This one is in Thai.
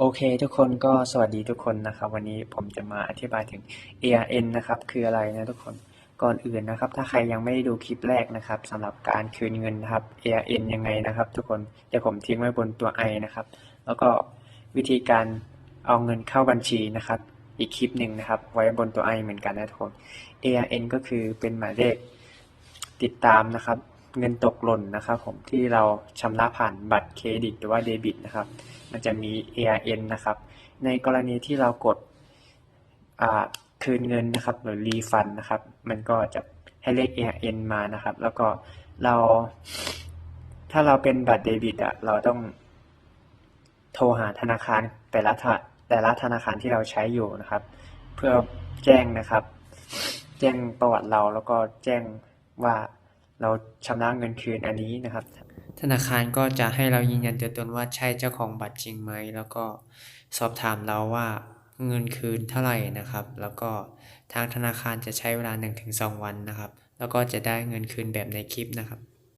โอเคทุกคนก็สวัสดีทุกคนนะครับ วันนี้ผมจะมาอธิบายถึง ARN นะครับ คืออะไรนะทุกคนก่อนอื่นนะครับ ถ้าใครยังไม่ได้ดูคลิปแรกนะครับสำหรับการคืนเงินนะครับ ARN ยังไงนะครับ ทุกคนเดี๋ยวผมทิ้งไว้บนตัว i นะครับ แล้วก็วิธีการเอาเงินเข้าบัญชีนะครับ อีกคลิปหนึ่งนะครับ ไว้บนตัว i เหมือนกันนะทุกคน ARN ก็คือเป็นหมายเลขติดตามนะครับ เงินตกหล่นนะครับผมที่เราชำระผ่านบัตรเครดิตหรือว่าเดบิตนะครับ มันจะมี ARN นะครับ ในกรณีที่เรากดคืนเงินนะครับหรือรีฟันนะครับ มันก็จะให้เลข ARN มานะครับ แล้วก็เรา ถ้าเราเป็นบัตรเดบิตอะเราต้องโทรหาธนาคารแต่ละธแต่ละธนาคารที่เราใช้อยู่นะครับ เพื่อแจ้งนะครับ แจ้งประวัติเราแล้วก็แจ้งว่า เราชำระเงินคืนอันนี้นะครับ ธนาคารก็จะให้เรายืนยันตัวตนว่าใช่เจ้าของบัตรจริงไหม แล้วก็สอบถามเราว่าเงินคืนเท่าไหร่นะครับ แล้วก็ทางธนาคารจะใช้เวลา 1-2 วันนะครับ แล้วก็จะได้เงินคืนแบบในคลิปนะครับ